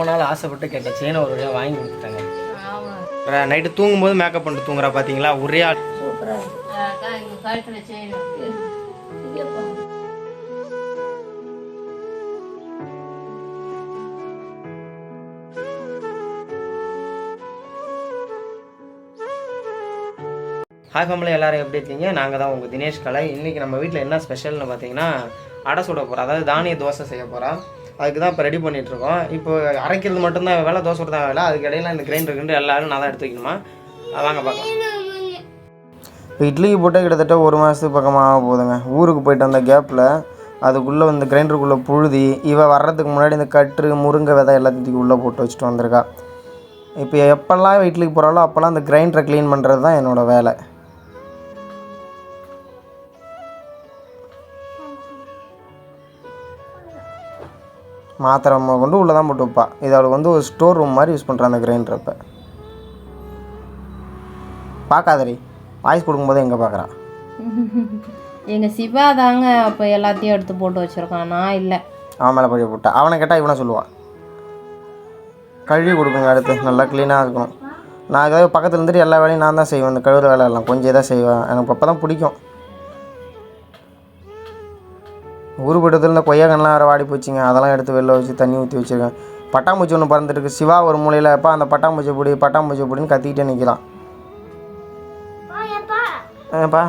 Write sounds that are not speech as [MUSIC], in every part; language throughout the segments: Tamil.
ரொம்ப நாள் ஆசைப்பட்டு கேட்ட செயினை ஒரு வழியாக வாங்கி கொடுத்துட்டாங்க. நைட்டு தூங்கும்போது மேக்கப் பண்ணிட்டு தூங்குறா பார்த்தீங்களா ஒரே ஆள். ஹாய் ஃபேமிலி எல்லாரும் எப்படி இருக்கீங்க? நாங்கள் தான் உங்கள் தினேஷ் கலை. இன்றைக்கி நம்ம வீட்டில் என்ன ஸ்பெஷல்னு பார்த்தீங்கன்னா அடை சுட போகிறோம் அதாவது தானிய தோசை செய்ய போகிறோம் அதுக்கு தான் இப்போ ரெடி பண்ணிகிட்ருக்கோம் இப்போ அரைக்கிறது மட்டும்தான் வேலை தோசை தான் வேலை. அதுக்கு இடையில இந்த கிரைண்டர் கிண்டு எல்லாரும் நான் தான் எடுத்து வைக்கணுமா? வாங்க பார்க்கலாம். இப்போ இட்லிக்கு போட்டால் கிட்டத்தட்ட ஒரு மாதத்துக்கு பக்கமாக போகுதுங்க. ஊருக்கு போயிட்டு வந்த கேப்பில் அதுக்குள்ளே வந்து கிரைண்டருக்குள்ளே புழுதி இவ வர்றதுக்கு முன்னாடி இந்த கட்டு முருங்கை விதை எல்லாத்தையும் உள்ளே போட்டு வச்சுட்டு வந்திருக்கா. இப்போ எப்போல்லாம் இட்லிக்கு போகிறாலோ அப்போல்லாம் அந்த கிரைண்டரை க்ளீன் பண்ணுறது தான் என்னோடய வேலை. மாத்திரை கொண்டு உள்ளே தான் போட்டு வைப்பா. இது அவளுக்கு வந்து ஒரு ஸ்டோர் ரூம் மாதிரி யூஸ் பண்ணுறான் அந்த கிரைண்டர் இப்போ பார்க்காதடி. வாய்ஸ் கொடுக்கும்போது எங்கே பார்க்குறான்? [LAUGHS] எங்கள் சிவா தாங்க அப்போ எல்லாத்தையும் எடுத்து போட்டு வச்சுருக்கான். நான் இல்லை. அவன் மேலே பழி போட்டா. அவனை கேட்டால் இவனை சொல்லுவான். கழுவி கொடுக்குங்க அடுத்து. நல்லா க்ளீனாக இருக்கணும். நான் ஏதாவது பக்கத்தில் இருந்துட்டு எல்லா வேலையும் நான் தான் செய்வேன். இந்த கழுவுற வேலை எல்லாம் கொஞ்சம் இதாக செய்வேன். எனக்கு அப்போ தான் பிடிக்கும். ஊர் போட்டதில் இந்த கொய்யாக்கன்லாம் வேறு வாடி போச்சுங்க. அதெல்லாம் எடுத்து வெளில வச்சு தண்ணி ஊற்றி வச்சுருக்கேன். பட்டாம்பூச்சி ஒன்று பறந்துருக்கு. சிவா ஒரு மூலையில் எப்போ அந்த பட்டாம்பூச்சி பிடி பட்டாம்பூச்சி பிடின்னு கத்திக்கிட்டே நிற்கலாம் ஏப்பா.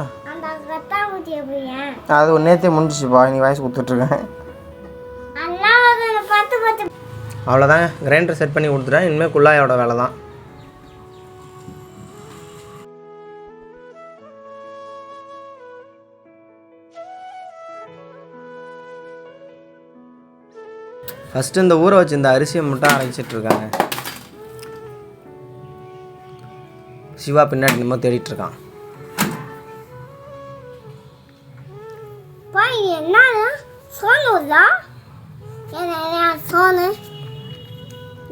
அது ஒரு நேற்றே முடிஞ்சிச்சுப்பா. நீ வயசு கொடுத்துட்ருக்கேன் அவ்வளோதான் கிரைண்டர் செட் பண்ணி கொடுத்துட்டேன். இனிமேல் குள்ளாயோட வேலை தான் ஃபஸ்ட்டு இந்த ஊற வச்சு இந்த அரிசியை மட்டும் அரைச்சிட்டு இருக்காங்க. சிவா பின்னாடி நம்ம தேடிட்டு இருக்கான். பா இது என்னது சோனு இல்லா என்ன சோனு?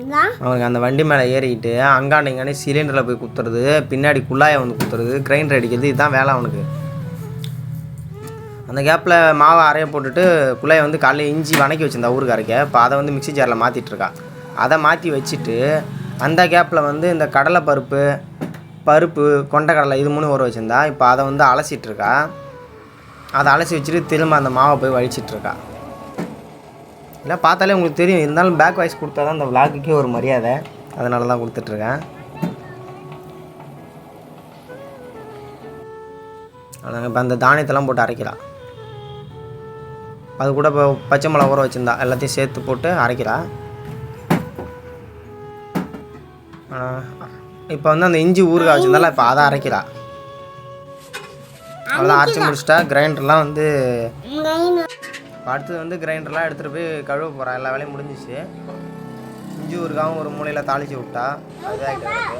இதான் அவனுக்கு அந்த வண்டி மேலே ஏறிக்கிட்டு அங்காண்ட இங்காண்டி சிலிண்டரில் போய் குத்துறது பின்னாடி குள்ளாயை வந்து குத்துறது கிரைண்டர் அடிக்கிறது இதுதான் வேலை அவனுக்கு. அந்த கேப்பில் மாவை அரைய போட்டுட்டு பிள்ளைய வந்து காலையில் இஞ்சி வணக்கி வச்சுருந்தா ஊருக்கு அரைக்க. இப்போ அதை வந்து மிக்சி ஜாரில் மாற்றிட்டு இருக்கா. அதை மாற்றி வச்சுட்டு அந்த கேப்பில் வந்து இந்த கடலை பருப்பு பருப்பு கொண்டக்கடலை இது மூணு ஊற வச்சுருந்தா இப்போ அதை வந்து அலசிட்டுருக்கா அதை அலசி வச்சுட்டு திரும்ப அந்த மாவை போய் வழிச்சிட்ருக்கா இல்லை பார்த்தாலே உங்களுக்கு தெரியும். இருந்தாலும் பேக் வாய்ஸ் கொடுத்தா தான் அந்த விளாக்குக்கே ஒரு மரியாதை. அதனால தான் கொடுத்துட்ருக்கேன் அதனால் இப்போ அந்த தானியத்தெல்லாம் போட்டு அரைக்கலாம். அது கூட இப்போ பச்சை மிளகா ஊற வச்சுருந்தா. எல்லாத்தையும் சேர்த்து போட்டு அரைக்கிறா. இப்போ வந்து அந்த இஞ்சி ஊறுகாய் வச்சுருந்தால இப்போ அதை அரைக்கிறா. அவ்வளோதான் அரைச்சி முடிச்சிட்டா கிரைண்டர்லாம் வந்து அடுத்தது வந்து கிரைண்டர்லாம் எடுத்துகிட்டு போய் கழுவ போகிறா எல்லா வேலையும் முடிஞ்சிச்சு. இஞ்சி ஊறுகாவும் ஒரு மூலையில் தாளிச்சு விட்டா அதுதான் கிடக்கு.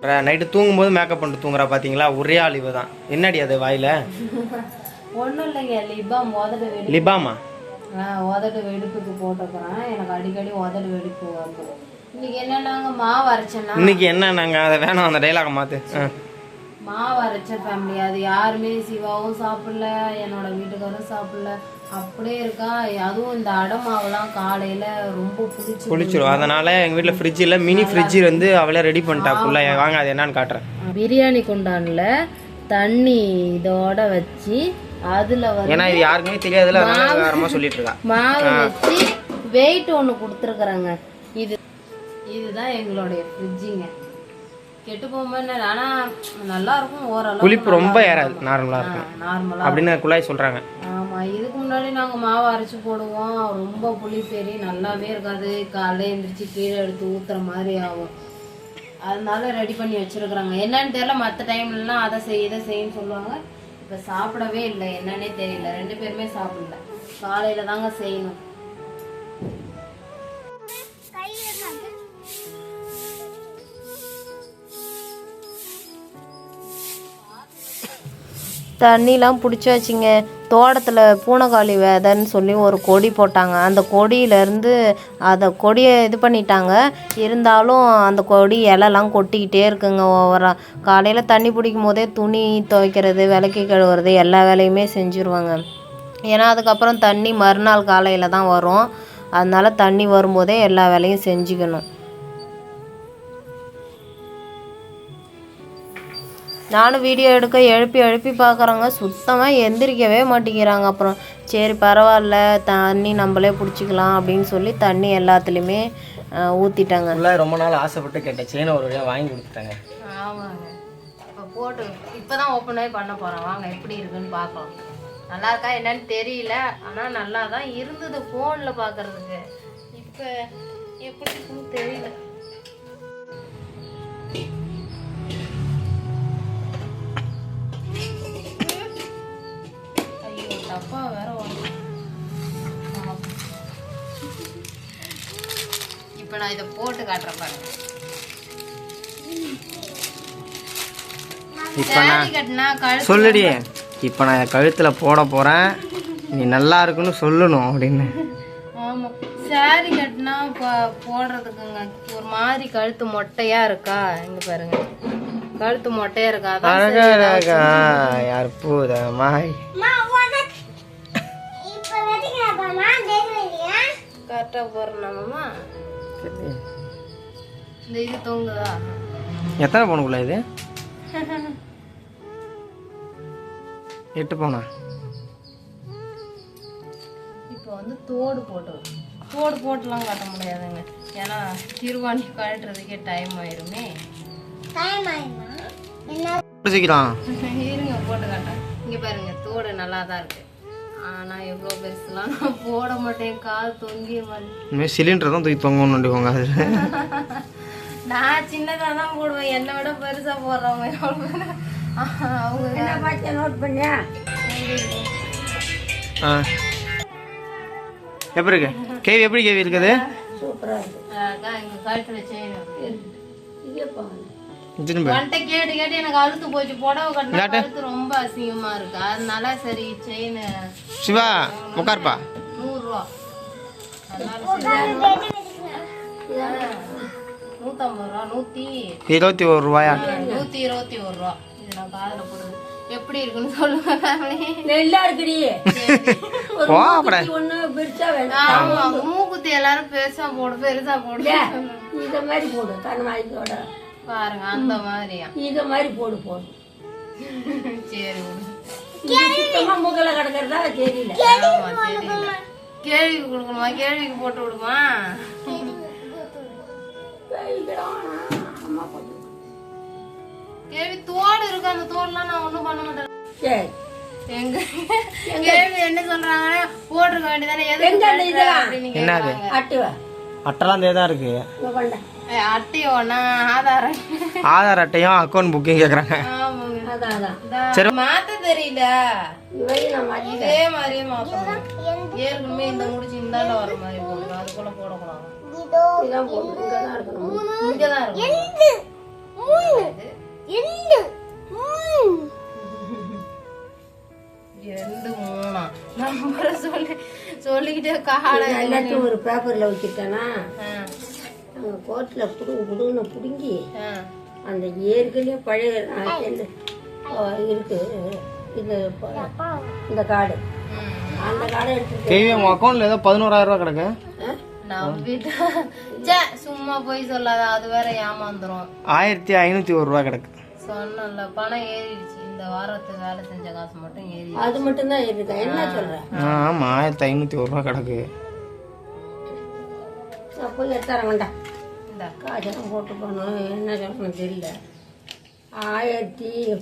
நைட்டு தூங்கும்போது மேக்கப் பண்ணிட்டு தூங்குறா பார்த்தீங்களா ஒரே ஆள் இவ தான் என்னடி அது வாயில்? ஒன்றும் இல்லைங்க லிபாம் உதடு வெடி லிபாமா? ஆ உதடு வெடிப்புக்கு போட்டுக்கிறேன் எனக்கு அடிக்கடி உதடு வெடிப்பு வருது இன்னைக்கு என்னன்னாங்க மாவு அரைச்சேன்னா? இன்னைக்கு என்ன நாங்கள் அதை வேணாம் அந்த டைலாக மாற்று மாவு அரைச்ச ஃபேமிலி அது யாருமே சிவாவும் சாப்பிடல என்னோட வீட்டுக்காரும் சாப்பிடல. அப்படியே இருக்கா? அதுவும் இந்த அடை மாவுலாம் காலையில ரொம்ப புளிச்சு குளிச்சிரும் அதனால் எங்கள் வீட்டில் ஃப்ரிட்ஜ் இல்லை மினி ஃப்ரிட்ஜ் வந்து அவளே ரெடி பண்ணிட்டா. ஃபுல்லாக வாங்க அது என்னன்னு காட்டுறேன். பிரியாணி குண்டான்ல தண்ணி இதோட வச்சு அதுல வந்து ஏன்னா இது யாருக்குமே தெரியாதுல அதனால வேறமா சொல்லிட்டு இருக்கா. மாவு வச்சு வெயிட் ஒன்று கொடுத்துருக்குறேங்க. இது இதுதான் எங்களுடைய ஃப்ரிட்ஜுங்க கெட்டு போகும்போது ஆனால் நல்லா இருக்கும் ஓரளவு புளிப்பு ரொம்ப ஏறாது நார்மலாக இருக்கும். நார்மலாக அப்படின்னு குழாய் சொல்கிறாங்க ஆமாம் இதுக்கு முன்னாடி நாங்கள் மாவு அரைச்சி போடுவோம். ரொம்ப புளி பெரி நல்லாவே இருக்காது. காலைல எழுந்திரிச்சு கீழே எடுத்து ஊற்றுற மாதிரி ஆகும். அதனால ரெடி பண்ணி வச்சிருக்கிறாங்க. என்னன்னு தெரியல மற்ற டைம்லலாம் அதை செய் இதை செய்யுன்னு சொல்லுவாங்க. இப்போ சாப்பிடவே இல்லை. என்னன்னே தெரியல. ரெண்டு பேருமே சாப்பிடல. காலையில் தாங்க செய்யணும். தண்ணிலாம் பிடிச்சாச்சுங்க. தோட்டத்தில் பூனைக்காளி விதைன்னு சொல்லி ஒரு கொடி போட்டாங்க. அந்த கொடியிலேருந்து அதை கொடியை இது பண்ணிட்டாங்க. இருந்தாலும் அந்த கொடி இலைலாம் கொட்டிக்கிட்டே இருக்குங்க ஓவராக காலையில் தண்ணி பிடிக்கும் போதே துணி துவைக்கிறது விளக்கி கழுவுறது எல்லா வேலையுமே செஞ்சுருவாங்க. ஏன்னா அதுக்கப்புறம் தண்ணி மறுநாள் காலையில் தான் வரும். அதனால் தண்ணி வரும்போதே எல்லா வேலையும் செஞ்சுக்கணும். நானும் வீடியோ எடுக்க எழுப்பி எழுப்பி பார்க்குறேங்க சுத்தமாக எந்திரிக்கவே மாட்டேங்கிறாங்க. அப்புறம் சரி பரவாயில்ல தண்ணி நம்மளே பிடிச்சிக்கலாம் அப்படின்னு சொல்லி தண்ணி எல்லாத்துலேயுமே ஊற்றிட்டாங்க ரொம்ப நாள் ஆசைப்பட்டு கேட்டேன். செயினை ஒரு வழியாக வாங்கி கொடுத்துட்டாங்க. ஆமாங்க. இப்போ போட்டு இப்போ தான் ஓப்பனாகவே பண்ண போகிறேன் வாங்க எப்படி இருக்குன்னு பார்க்கலாம். நல்லா இருக்கா என்னன்னு தெரியல. ஆனால் நல்லா தான் இருந்தது ஃபோனில் பார்க்குறதுக்கு. இப்போ எப்படி இருக்குன்னு தெரியல. டப்பா வேற இப்போ நான் இதை போட்டு காட்டுறேன் பாருங்க. இப்போ நான் சொல்லுடி. இப்போ நான் கழுத்தில் போட போகிறேன் நீ நல்லா இருக்குன்னு சொல்லணும் அப்படின்னு. ஆமா. சாரி கட்டினா இப்போ போடுறதுக்குங்க. ஒரு மாதிரி கழுத்து மொட்டையா இருக்கா? இங்க பாருங்க. கழுத்து மொட்டையா இருக்கா? அழகா அழகா யார் பூதமா அம்மா உனக்கு இப்போ வெட்டிக்கிறப்பமா தெரியலையா கரெக்டா போடுறோம்மா இந்த இது தொங்குதா? எத்தனை பவுனுக்குள்ள இது? எட்டு பவுனா? இப்போ வந்து தோடு போட்டு தோடு போட்டுலாம் காட்ட முடியாதுங்க. ஏன்னா திருவாணி கழட்டுறதுக்கே டைம் ஆயிருமே. டைம் என்ன? [LAUGHS] இருங்க போட்டு காட்டுறேன். இங்க பாருங்க தோடு நல்லா தான் இருக்கு. ஆனா எவ்வளோ பெருசுலாம் நான் போட மாட்டேன். கால் மாதிரி. இனிமேல் சிலிண்டர் தான் தூக்கி தொங்கணும் நண்டிக்கோங்க அது நான் சின்னதா தான் போடுவேன். என்னை விட பெருசா போடுறவங்க? அவங்க என்ன பார்த்து நோட் பண்ணியா? ஆ. எப்படி இருக்கு? கேவி எப்படி கேவி இருக்குது? எங்க கழுத்துல செயின் திரும்ப வந்துட்ட கேட்டு கேட்டு எனக்கு அழுத்து போச்சு. புடவை கட்டினா ரொம்ப அசிங்கமா இருக்கு. அதனால சரி செயின் சிவா உட்காருப்பா நூறுரூவா. ரூபா நூத்தி இருபத்தி ஒரு ரூபாயா? நூத்தி இருபத்தி ஒரு ரூபா. இது நான் காதுல போடுறது. எப்படி இருக்குன்னு சொல்லுங்க family. நெல்லா இருக்குடி. போ அப்பட. ஒண்ணு பெருசா வேணும். ஆமா மூக்குத்தி எல்லாரும் பெருசா போடு பெருசா போடு. இத மாதிரி போடு பாருங்க அந்த மாதிரியா? இத மாதிரி போடு போடு. சரி சுத்தமா மூக்கல கிடக்கிறதா தெரியல. கேள்விக்கு கொடுக்கணுமா? கேள்விக்கு போட்டு விடுமா? கேள்வி தோடு இருக்கு அந்த தோடுலாம் நான் ஒண்ணும் பண்ண மாட்டேன். சரி. எங்க கேள்வி என்ன சொல்றாங்கன்னா போட்டிருக்க வேண்டியதானே அப்படின்னு என்னது? கேக்குறாங்க. அட்டுவா. அட்டைலாம் இதே தான் இருக்கு ஆதார் அட்டையும் அக்கௌண்ட் புக்கிங் அதான் இந்தா, மாத்த தெரியல. இதே மாதிரியே மாத்தணும். ஏற்கனவே இந்த முடிச்சு இந்தாண்ட வர மாதிரி அதுக்குள்ள போடக்கூடாது. சொல்லிக்கிட்டே காலை எல்லாத்தையும் ஒரு பேப்பர்ல வச்சுட்டேனா கோர்ட்ல புடுங்க புடுங்கன்னு புடுங்கி அந்த ஏற்கனவே பழைய இருக்கு ப- இந்த கார்டு அந்த கார்டை எடுத்துட்டு கேவி உங்கள் அக்கௌண்ட்டில் ஏதோ பதினோராயிரம் ரூபா கிடக்கு. சும்மா போய் சொல்லாத அது வேற ஏமாந்துரும். ஆயிரத்தி ஐநூற்றி ஒரு ரூபா கிடக்கு. சொன்னல பணம் ஏறிடுச்சு. இந்த வாரத்து வேலை செஞ்ச காசு மட்டும் ஏறி அது மட்டும்தான் இருக்கா என்ன சொல்றேன் ஆமாம் ஆயிரத்தி ஐநூற்றி ஒரு ரூபா கிடக்கு. அப்போ எடுத்தாரன் வேண்டாம் இந்த. காசெல்லாம் போட்டு போனோம். என்ன சொல்லணும் தெரியல. ஆயிரத்தி